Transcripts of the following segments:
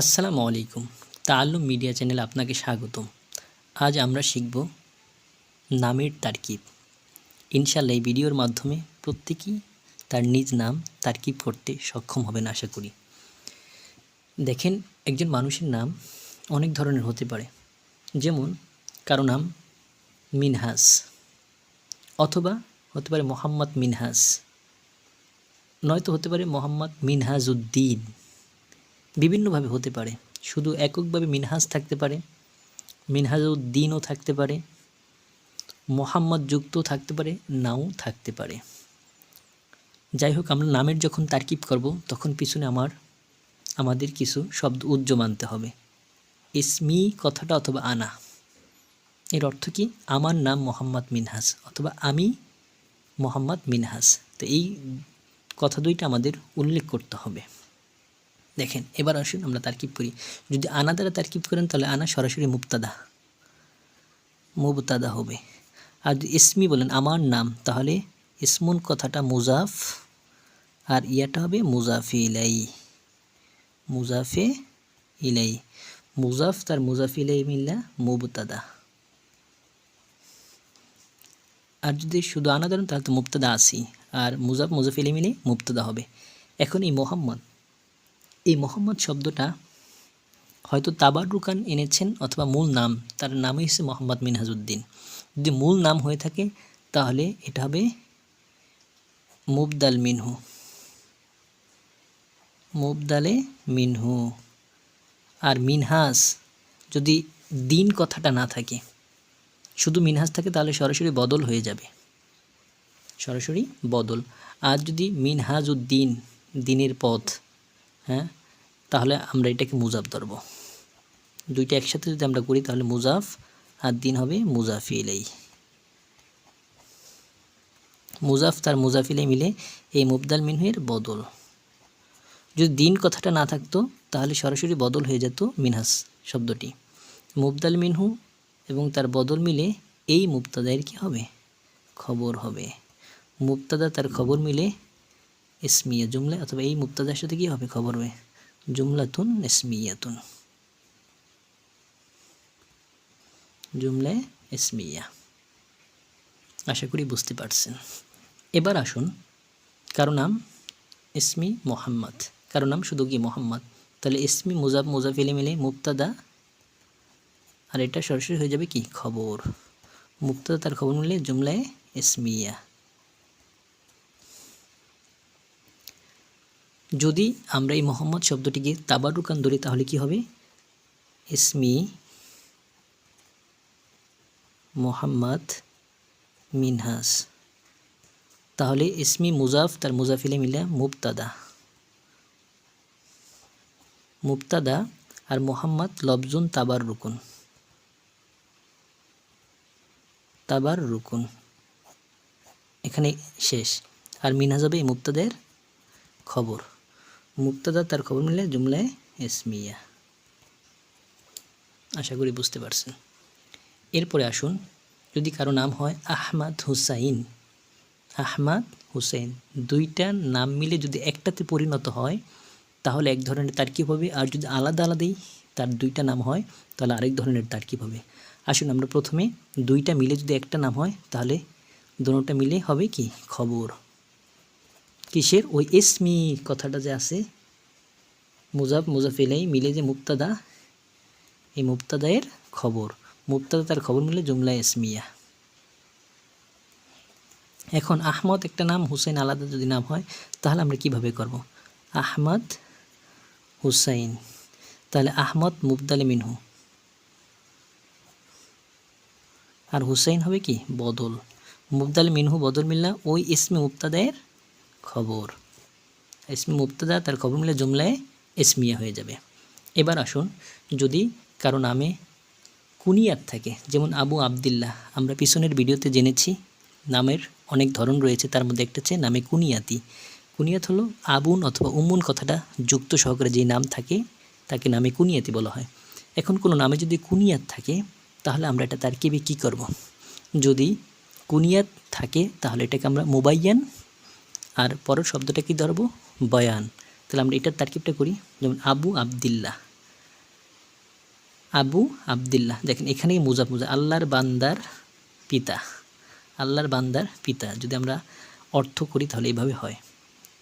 আসসালামু আলাইকুম। তাআল্লুম media channel আপনাকে স্বাগতম। আজ আমরা শিখব নামের তারকিব। ইনশাল্লাহ এই ভিডিওর মাধ্যমে প্রত্যেকেই তার নিজ নাম তারকিব করতে সক্ষম হবেন আশা করি। দেখেন, একজন মানুষের নাম অনেক ধরনের হতে পারে। যেমন, কারও নাম মিনহাস অথবা হতে পারে মোহাম্মদ মিনহাস। নয়তো হতে পারে মোহাম্মদ মিনহাজ উদ্দিন বিভিন্নভাবে হতে পারে। শুধু এককভাবে মিনহাজ থাকতে পারে, মিনহাজউদ্দিনও থাকতে পারে মোহাম্মদ যুক্ত থাকতে পারে, নাও থাকতে পারে। যাই হোক আমরা নামের যখন তারকিব করব, তখন পিছনে আমার, আমাদের কিছু শব্দ উজ্জ মানতে হবে। ইসমি কথাটা অথবা আনা। এর অর্থ কি? আমার নাম মোহাম্মদ মিনহাজ অথবা আমি মোহাম্মদ মিনহাজ। তো এই কথা দুইটা আমাদের উল্লেখ করতে হবে। দেখেন, এবার আসুন আমরা তারকিব করি। যদি আনা দ্বারা তারকিব করেন, তাহলে আনা সরাসরি মুক্তাদা মুবতাদা হবে। আর যদি ইসমি বলেন, আমার নাম, তাহলে ইসমুন কথাটা মুজাফ, আর ইয়াটা হবে মুজাফি ইলাই। মুজাফে ইলাই। মুজাফ তার মুজাফি ইলাই মিল্লা মুবতাদা। আর যদি শুধু আনা ধরেন, তাহলে তো মুবতাদা আসি আর মুজাফ, মুজাফি ইলাই মিলে মুবতাদা হবে। এখন এই মোহাম্মদ। এই মোহাম্মদ শব্দটা হয়তো তাবার রুকান এনেছেন অথবা মূল নাম, তার নামই হচ্ছে মোহাম্মদ মিনহাজউদ্দিন যদি মূল নাম হয়ে থাকে, তাহলে এটা হবে মুবদাল মিনহু। মুবদালে মিনহু। আর মিনহাস যদি দিন কথাটা না থাকে, শুধু মিনহাস থাকে, তাহলে সরাসরি বদল হয়ে যাবে। সরাসরি বদল। আর যদি মিনহাজ উদ্দিন দিনের পথ হ্যাঁ? তাহলে আমরা এটাকে মুজাফ ধরব। দুইটা একসাথে যদি আমরা করি, তাহলে মুজাফ আর দিন হবে মুজাফিলাই। মুজাফ তার মুজাফিলাই মিলে এই মুবদাল মিনহুয়ের বদল। যদি দিন কথাটা না থাকতো, তাহলে সরাসরি বদল হয়ে যেত মিনহাস শব্দটি। মুবদাল মিনহু এবং তার বদল মিলে এই মুবতাদায়ের কি হবে? খবর হবে। মুবতাদা তার খবর মিলে ইসমিয়া জুমলা অথবা এই মুক্তাদার সাথে কি হবে খবর হবে? জুমলাতুন ইসমিয়াতুন। জুমলা ইসমিয়া। আশা করি বুঝতে পারছেন। এবার আসুন, কারও নাম ইসমি মোহাম্মদ। কারও নাম শুধু কি মোহাম্মদ? তাহলে ইসমি মুজাব মুজাফিলে মিলে মুক্তাদা আর এটা সরাসরি হয়ে যাবে কি? খবর। মুক্তাদা তার খবর মিলে জুমলায় ইসমিয়া। যদি আমরা এই মোহাম্মদ শব্দটিকে তাবারুকান ধরি, তাহলে কি হবে? ইসমি মোহাম্মদ মিনহাস। তাহলে ইসমি মুজাফ, তার মুজাফিলে মিলে মুবতাদা। মুবতাদা আর মোহাম্মদ লবজুন তাবার রুকুন তাবার রুকুন এখানে শেষ। আর মিনহাজ হবে এই মুক্তাদের খবর। মুক্তাদা তার খবর মিলে জুমলায় এসমিয়া। আশা করি বুঝতে পারছেন। এরপরে আসুন, যদি কারও নাম হয় আহমাদ হুসাইন। আহমাদ হুসাইন, দুইটা নাম মিলে যদি একটাতে পরিণত হয়, তাহলে এক ধরনের তারকিব হবে। আর যদি আলাদা আলাদাই তার দুইটা নাম হয়, তাহলে আরেক ধরনের তারকিব হবে। আসুন আমরা প্রথমে দুইটা মিলে যদি একটা নাম হয়, তাহলে দুটোটা মিলে হবে কি? খবর। কিসের? ওই এসমি কথাটা যে আছে, মুজাফ মুজাফিলাই মিলে যে মুক্তাদা এই মুক্তাদায়ের খবর। মুক্তাদা তার খবর মিলে জুমলা এসমিয়া এখন আহমদ একটা নাম হুসেন আলাদা যদি নাম হয়, তাহলে আমরা কীভাবে করব? আহমদ হুসাইন। তাহলে আহমদ মুবদালে মিনহু। আর হুসাইন হবে কি? বদল। মুবদাল মিনহু বদল মিললা ওই ইসমে মুক্তাদায়ের খবর। ইসমে মুক্তাদা তার খবর মিলে জুমলায় ইসমিয়া হয়ে যাবে। এবার আসুন যদি কারও নামে কুনিয়াত থাকে, যেমন আবু আবদুল্লাহ, আমরা পিছনের ভিডিওতে জেনেছি নামের অনেক ধরন রয়েছে, তার মধ্যে একটা হচ্ছে নামে কুনিয়াতি। কুনিয়াত হলো আবুন অথবা উমুন কথাটা যুক্ত সহকারে যে নাম থাকে, তাকে নামে কুনিয়াতি বলা হয়। এখন কোনো নামে যদি কুনিয়াত থাকে, তাহলে আমরা এটা তার কেবে কী করব। যদি কুনিয়াত থাকে, তাহলে এটাকে আমরা মোবাইয়ান আর পরের শব্দটা কি ধরবো? বয়ান। তাহলে আমরা এটার তারকিবটা করি। যেমন আবু আবদুল্লাহ। আবু আবদুল্লাহ। দেখেন, এখানেই মুজাফ মুজা আল্লাহর বান্দার পিতা। আল্লাহর বান্দার পিতা। যদি আমরা অর্থ করি, তাহলে এইভাবে হয়।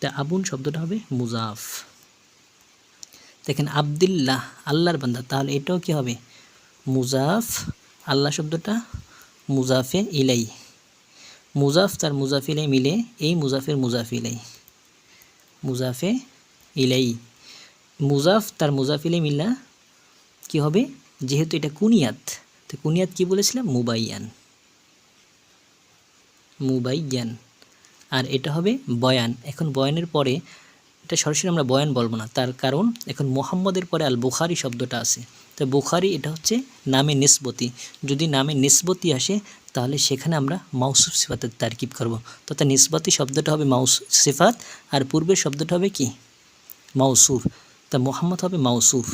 তা আবুন শব্দটা হবে মুজাফ। দেখেন, আবদুল্লাহ, আল্লাহর বান্দা। তাহলে এটাও কি হবে? মুজাফ, আল্লাহ শব্দটা মুজাফে ইলাই। মুজাফ তার মুজাফিলাই মিলে, এই মুজাফের মুজাফিলাই। মুজাফে ইলাই। মুজাফ তার মুজাফিলে মিল্লা কি হবে? যেহেতু এটা কুনিয়াত, তো কুনিয়াত কি বলেছিলাম? মুবাইয়ান। মুবাইয়ান। আর এটা হবে বয়ান। এখন বয়ানের পরে এটা সরাসরি আমরা বয়ান বলব না। তার কারণ এখন মোহাম্মদের পরে আল বুখারি শব্দটা আছে। তো বুখারি এটা হচ্ছে নামে নিসবতি। যদি নামে নিসবতি আসে, তাহলে সেখানে আমরা মাউসুফ সিফাতের তারকিব করব। তথা নিসবতি শব্দটা হবে মাউস, সিফাত, আর পূর্বের শব্দটা হবে কি? মাউসুফ। তা মোহাম্মদ হবে মাউসুফ।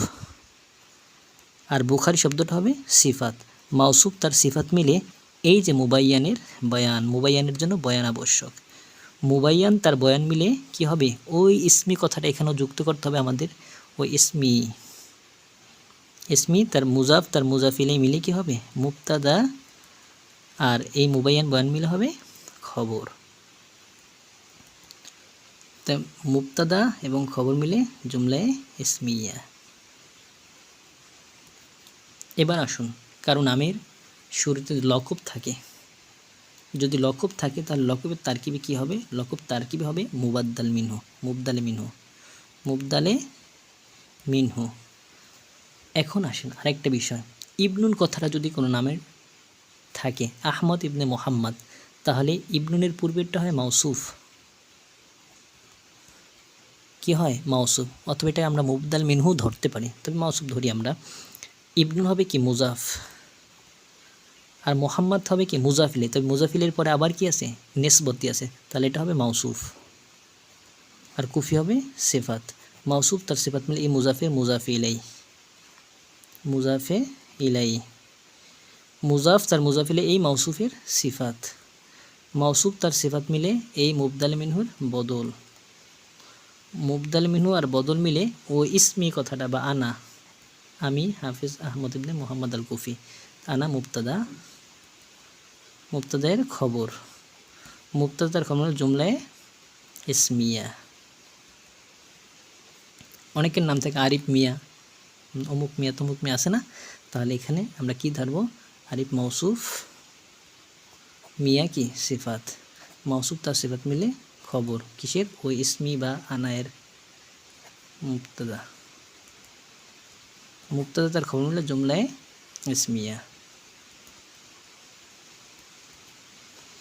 আর বুখারি শব্দটা হবে সিফাত। মাউসুফ তার সিফাত মিলে এই যে মুবাইয়ানের বয়ান, মুবাইয়ানের জন্য বয়ান আবশ্যক। মুবাইয়ান তার বয়ান মিলে কি হবে? ওই ইসমি কথাটা এখানেও যুক্ত করতে হবে আমাদের। ওই ইসমি। ইসমি তার মুজাফ, তার মুজাফিলে মিলে কি হবে? মুক্তাদা আর এই মুবাইয়ান বয়ান মিলে হবে খবর। মুক্তাদা এবং খবর মিলে জুমলায় ইসমিয়া। এবার আসুন কারণ নামের শুরুতে লকব থাকে। যদি লকব থাকে, তাহলে লকবের তারকিবে কি হবে? লকব তারকিবে হবে মুবাদ্দাল মিনহু, মুবদালে মিনহু। মুবদালে মিনহু। এখন আসেন আরেকটা বিষয়। ইবনুন কথাটা যদি কোনো নামের থাকে, আহমদ ইবনে মোহাম্মদ, তাহলে ইবনুনের পূর্বেরটা হয় মাউসুফ। কি হয়? মাউসুফ। অথবা এটা আমরা মুবদাল মিনহু ধরতে পারি। তবে মাউসুফ ধরি আমরা। ইবনুন হবে কি মুজাফ? আর মোহাম্মদ হবে কি মুজাফিলে। তবে মুজাফিলের পরে আবার কি আছে? নেসবতি আছে। তাহলে এটা হবে মাউসুফ। আর কুফি হবে সেফাত। মাউসুফ তার সেফাত মিলে এই মুজাফে মুজাফি ইলাই। মুজাফে ইলাই। মুজাফ তার মুজাফিলে এই মাউসুফের সিফাত। মাউসুফ তার সিফাত মিলে এই মুবদাল মিনহুর বদল। মুবদাল মিনহু আর বদল মিলে ও ইসমি কথাটা বা আনা। আমি হাফিজ আহমদ ইবনে মোহাম্মদ আল কুফি আনা মুবতাদা। মুবতাদের খবর। মুবতাদার খবর জুমলায় ইসমিয়া। অনেকের নাম থাকে আরিফ মিয়া। অমুক মিয়া, তমুক মিয়া আছে না? তাহলে এখানে আমরা কি ধরবো? আরিফ মৌসুফ মিয়া কি? সিফাত। মৌসুফ তার সিফাত মিলে খবর। কিসের? ওই ইসমি বা আনায়ের মুক্তদা মুক্তদা তার খবর মিলে জুমলায় ইসমিয়া।